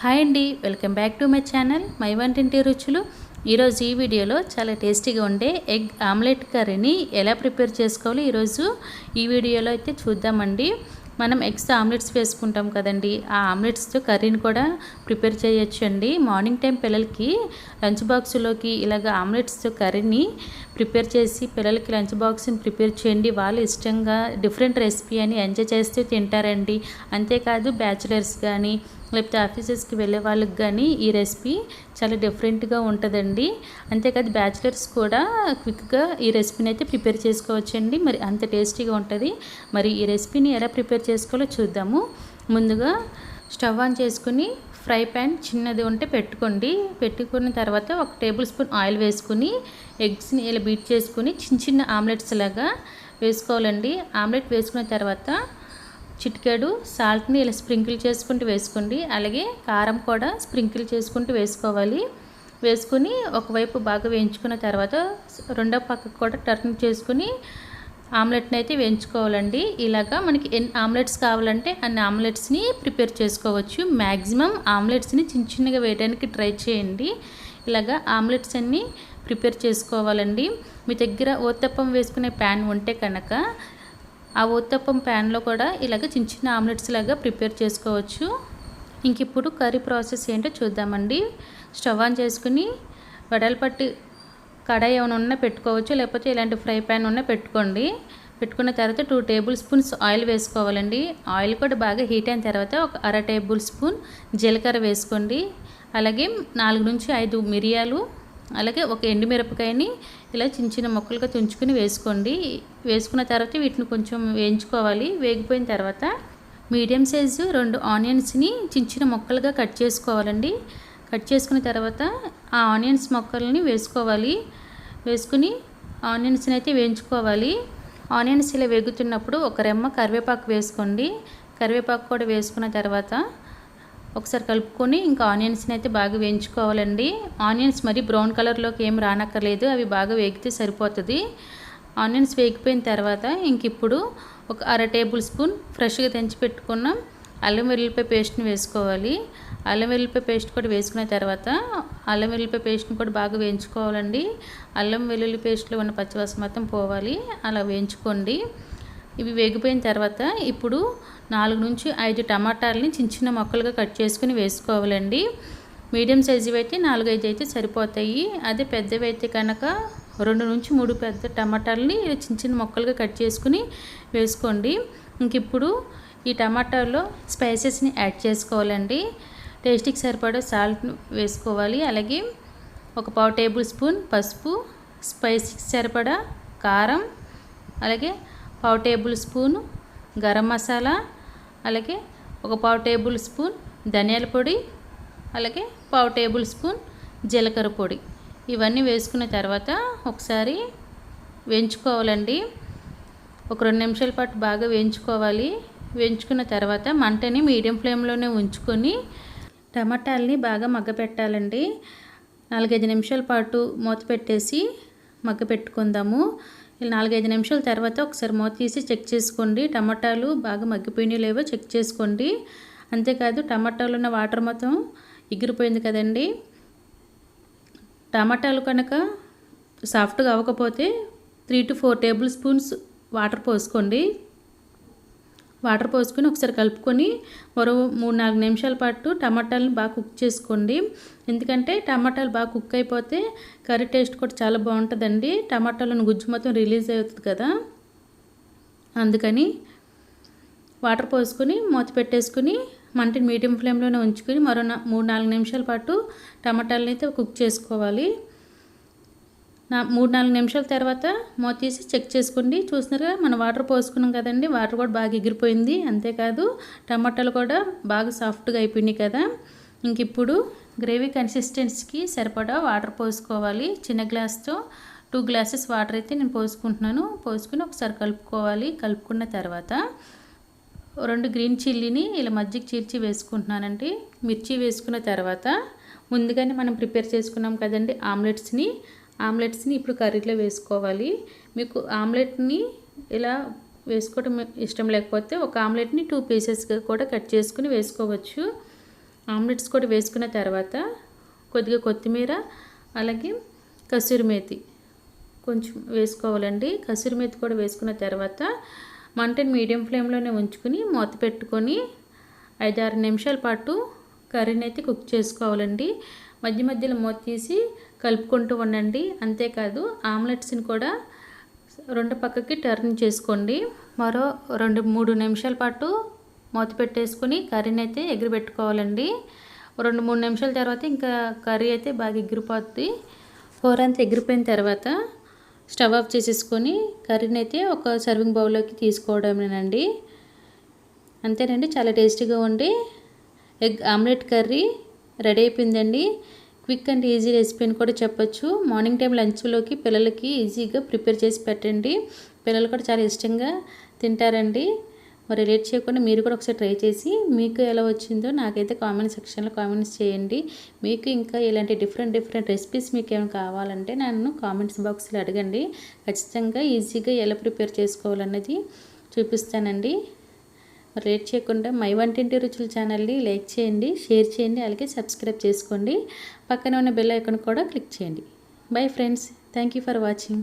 Hi అండి welcome back to my channel. My వంటింటి రుచులు. ఈరోజు ఈ వీడియోలో చాలా టేస్టీగా ఉండే ఎగ్ ఆమ్లెట్ కర్రీని ఎలా ప్రిపేర్ చేసుకోవాలో ఈరోజు ఈ వీడియోలో అయితే చూద్దామండి. మనం ఎగ్స్ ఆమ్లెట్స్ వేసుకుంటాం కదండి ఆ ఆమ్లెట్స్తో కర్రీని కూడా ప్రిపేర్ చేయొచ్చు అండి. మార్నింగ్ టైం పిల్లలకి లంచ్ బాక్స్లోకి ఇలాగ ఆమ్లెట్స్తో కర్రీని ప్రిపేర్ చేసి పిల్లలకి లంచ్ బాక్స్ని ప్రిపేర్ చేయండి. వాళ్ళు ఇష్టంగా డిఫరెంట్ రెసిపీ అని ఎంజాయ్ చేస్తూ తింటారండి. అంతేకాదు బ్యాచిలర్స్ కానీ లేకపోతే ఆఫీసెస్కి వెళ్ళే వాళ్ళకి కానీ ఈ రెసిపీ చాలా డిఫరెంట్గా ఉంటుందండి. అంతేకాదు బ్యాచిలర్స్ కూడా క్విక్గా ఈ రెసిపీని అయితే ప్రిపేర్ చేసుకోవచ్చండి. మరి అంత టేస్టీగా ఉంటుంది. మరి ఈ రెసిపీని ఎలా ప్రిపేర్ చేసుకోవాలో చూద్దాము. ముందుగా స్టవ్ ఆన్ చేసుకుని ఫ్రై ప్యాన్ చిన్నది ఉంటే పెట్టుకోండి. పెట్టుకున్న తర్వాత ఒక టేబుల్ స్పూన్ ఆయిల్ వేసుకుని ఎగ్స్ని ఇలా బీట్ చేసుకుని చిన్న చిన్న ఆమ్లెట్స్ లాగా వేసుకోవాలండి. ఆమ్లెట్ వేసుకున్న తర్వాత చిటికెడు సాల్ట్ని ఇలా స్ప్రింకిల్ చేసుకుంటూ వేసుకోండి. అలాగే కారం కూడా స్ప్రింకిల్ చేసుకుంటూ వేసుకోవాలి. వేసుకుని ఒకవైపు బాగా వేయించుకున్న తర్వాత రెండో పక్కకు కూడా టర్న్ చేసుకుని ఆమ్లెట్ని అయితే వేయించుకోవాలండి. ఇలాగా మనకి ఎన్ని ఆమ్లెట్స్ కావాలంటే అన్ని ఆమ్లెట్స్ని ప్రిపేర్ చేసుకోవచ్చు. మ్యాక్సిమం ఆమ్లెట్స్ని చిన్న చిన్నగా వేయడానికి ట్రై చేయండి. ఇలాగా ఆమ్లెట్స్ అన్నీ ప్రిపేర్ చేసుకోవాలండి. మీ దగ్గర ఓతప్పం వేసుకునే ప్యాన్ ఉంటే కనుక ఆ ఊత్తప్పం ప్యాన్లో కూడా ఇలాగ చిన్న చిన్న ఆమ్లెట్స్ లాగా ప్రిపేర్ చేసుకోవచ్చు. ఇంక ఇప్పుడు కర్రీ ప్రాసెస్ ఏంటో చూద్దామండి. స్టవ్ ఆన్ చేసుకుని వెడల్పట్టి కడాయి ఏమైనా ఉన్నా పెట్టుకోవచ్చు. లేకపోతే ఇలాంటి ఫ్రై ప్యాన్ ఉన్నా పెట్టుకోండి. పెట్టుకున్న తర్వాత టూ టేబుల్ స్పూన్స్ ఆయిల్ వేసుకోవాలండి. ఆయిల్ కూడా బాగా హీట్ అయిన తర్వాత ఒక అర టేబుల్ స్పూన్ జీలకర్ర వేసుకోండి. అలాగే నాలుగు నుంచి ఐదు మిరియాలు అలాగే ఒక ఎండుమిరపకాయని ఇలా చిన్న చిన్న ముక్కలుగా తుంచుకుని వేసుకోండి. వేసుకున్న తర్వాత వీటిని కొంచెం వేయించుకోవాలి. వేగిపోయిన తర్వాత మీడియం సైజు రెండు ఆనియన్స్ని చిన్న చిన్న ముక్కలుగా కట్ చేసుకోవాలండి. కట్ చేసుకున్న తర్వాత ఆ ఆనియన్స్ మొక్కల్ని వేసుకోవాలి. వేసుకుని ఆనియన్స్ని అయితే వేయించుకోవాలి. ఆనియన్స్ ఇలా వేగుతున్నప్పుడు ఒక రెమ్మ కరివేపాకు వేసుకోండి. కరివేపాకు కూడా వేసుకున్న తర్వాత ఒకసారి కలుపుకొని ఇంకా ఆనియన్స్ని అయితే బాగా వేయించుకోవాలండి. ఆనియన్స్ మరి బ్రౌన్ కలర్లోకి ఏం రానక్కర్లేదు అవి బాగా వేగితే సరిపోతుంది. ఆనియన్స్ వేగిపోయిన తర్వాత ఇంక ఇప్పుడు ఒక అర టేబుల్ స్పూన్ ఫ్రెష్గా తెంచి పెట్టుకున్న అల్లం వెల్లుల్లిపాయ పేస్ట్ని వేసుకోవాలి. అల్లం వెల్లుల్లిపాయ పేస్ట్ కూడా వేసుకున్న తర్వాత అల్లం వెల్లుల్లిపాయ పేస్ట్ని కూడా బాగా వేయించుకోవాలండి. అల్లం వెల్లుల్లి పేస్ట్లో ఉన్న పచ్చివాసన మొత్తం పోవాలి. అలా వేయించుకోండి. ఇవి వేగిపోయిన తర్వాత ఇప్పుడు నాలుగు నుంచి ఐదు టమాటాలని చిన్న చిన్న మొక్కలుగా కట్ చేసుకుని వేసుకోవాలండి. మీడియం సైజు అయితే నాలుగు ఐదు అయితే సరిపోతాయి. అదే పెద్దవి అయితే కనుక రెండు నుంచి మూడు పెద్ద టమాటాలని చిన్న చిన్న మొక్కలుగా కట్ చేసుకుని వేసుకోండి. ఇంక ఇప్పుడు ఈ టమాటాలో స్పైసెస్ని యాడ్ చేసుకోవాలండి. టేస్ట్కి సరిపడా సాల్ట్ వేసుకోవాలి. అలాగే ఒక పావు టేబుల్ స్పూన్ పసుపు స్పైసీకి సరిపడా కారం అలాగే పావు టేబుల్ స్పూన్ గరం మసాలా అలాగే ఒక పావు టేబుల్ స్పూన్ ధనియాల పొడి అలాగే పావు టేబుల్ స్పూన్ జీలకర్ర పొడి. ఇవన్నీ వేసుకున్న తర్వాత ఒకసారి వేయించుకోవాలండి. ఒక రెండు నిమిషాల పాటు బాగా వేయించుకోవాలి. వేయించుకున్న తర్వాత మంటని మీడియం ఫ్లేమ్లోనే ఉంచుకొని టమాటాలని బాగా మగ్గపెట్టాలండి నాలుగైదు నిమిషాల పాటు మూత పెట్టేసి మగ్గ పెట్టుకుందాము. ఇలా నాలుగైదు నిమిషాల తర్వాత ఒకసారి మూత తీసి చెక్ చేసుకోండి. టమాటాలు బాగా మగ్గిపోయినాయో లేవో చెక్ చేసుకోండి. అంతేకాదు టమాటాలు ఉన్న వాటర్ మొత్తం ఎగిరిపోయింది కదండి. టమాటాలు కనుక సాఫ్ట్గా అవ్వకపోతే three to four tablespoons water పోసుకోండి. వాటర్ పోసుకొని ఒకసారి కలుపుకొని మరో మూడు నాలుగు నిమిషాల పాటు టమాటాలను బాగా కుక్ చేసుకోండి. ఎందుకంటే టమాటాలు బాగా కుక్ అయిపోతే కర్రీ టేస్ట్ కూడా చాలా బాగుంటుందండి. టమాటాలను గుజ్జు మొత్తం రిలీజ్ అవుతుంది కదా. అందుకని వాటర్ పోసుకొని మూత పెట్టేసుకుని మంటని మీడియం ఫ్లేమ్లోనే ఉంచుకొని మరో మూడు నాలుగు నిమిషాల పాటు టమాటాలని అయితే కుక్ చేసుకోవాలి. నా మూడు నాలుగు నిమిషాల తర్వాత మూత తీసి చెక్ చేసుకోండి. చూసినారుగా మనం వాటర్ పోసుకున్నాం కదండి వాటర్ కూడా బాగా ఎగిరిపోయింది. అంతేకాదు టమాటాలు కూడా బాగా సాఫ్ట్గా అయిపోయినాయి కదా. ఇంక ఇప్పుడు గ్రేవీ కన్సిస్టెన్సీకి సరిపడా వాటర్ పోసుకోవాలి. చిన్న గ్లాస్తో టూ గ్లాసెస్ వాటర్ అయితే నేను పోసుకుంటున్నాను. పోసుకుని ఒకసారి కలుపుకోవాలి. కలుపుకున్న తర్వాత రెండు గ్రీన్ చిల్లీని ఇలా మజ్జిగ చీల్చి వేసుకుంటున్నానండి. మిర్చి వేసుకున్న తర్వాత ముందుగానే మనం ప్రిపేర్ చేసుకున్నాం కదండి ఆమ్లెట్స్ని. ఆమ్లెట్స్ని ఇప్పుడు కర్రీలో వేసుకోవాలి. మీకు ఆమ్లెట్ని ఇలా వేసుకోవడం ఇష్టం లేకపోతే ఒక ఆమ్లెట్ని టూ పీసెస్గా కూడా కట్ చేసుకుని వేసుకోవచ్చు. ఆమ్లెట్స్ కూడా వేసుకున్న తర్వాత కొద్దిగా కొత్తిమీర అలాగే కసూరి మేతి కొంచెం వేసుకోవాలండి. కసూరి మేతి కూడా వేసుకున్న తర్వాత మంటని మీడియం ఫ్లేమ్లోనే ఉంచుకుని మూత పెట్టుకొని ఐదారు నిమిషాల పాటు కర్రీని అయితే కుక్ చేసుకోవాలండి. మధ్య మధ్యలో మూత తీసి కలుపుకుంటూ ఉండండి. అంతేకాదు ఆమ్లెట్స్ని కూడా రెండు పక్కకి టర్న్ చేసుకోండి. మరో రెండు మూడు నిమిషాల పాటు మూత పెట్టేసుకొని కర్రీని అయితే ఎగిరిపెట్టుకోవాలండి రెండు మూడు నిమిషాల తర్వాత ఇంకా కర్రీ అయితే బాగా ఎగిరిపోద్ది. కూర అంతా ఎగిరిపోయిన తర్వాత స్టవ్ ఆఫ్ చేసేసుకొని కర్రీని అయితే ఒక సర్వింగ్ బౌల్లోకి తీసుకోవడమేనండి. అంతేనండి చాలా టేస్టీగా ఉండి ఎగ్ ఆమ్లెట్ కర్రీ రెడీ అయిపోయిందండి. క్విక్ అండ్ ఈజీ రెసిపీ అని కూడా చెప్పొచ్చు. మార్నింగ్ టైం లంచ్లోకి పిల్లలకి ఈజీగా ప్రిపేర్ చేసి పెట్టండి. పిల్లలు కూడా చాలా ఇష్టంగా తింటారండి. మరి లేట్ చేయకుండా మీరు కూడా ఒకసారి ట్రై చేసి మీకు ఎలా వచ్చిందో నాకైతే కామెంట్ సెక్షన్లో కామెంట్స్ చేయండి. మీకు ఇంకా ఇలాంటి డిఫరెంట్ డిఫరెంట్ రెసిపీస్ మీకు ఏమైనా కావాలంటే నన్ను కామెంట్స్ బాక్స్లో అడగండి. ఖచ్చితంగా ఈజీగా ఎలా ప్రిపేర్ చేసుకోవాలన్నది చూపిస్తానండి. రేట్ చేయకుండా మై వంటింటి రుచుల ఛానల్ని లైక్ చేయండి షేర్ చేయండి అలాగే సబ్స్క్రైబ్ చేసుకోండి. పక్కన ఉన్న బెల్ ఐకాన్ కూడా క్లిక్ చేయండి. Bye friends. Thank you for watching.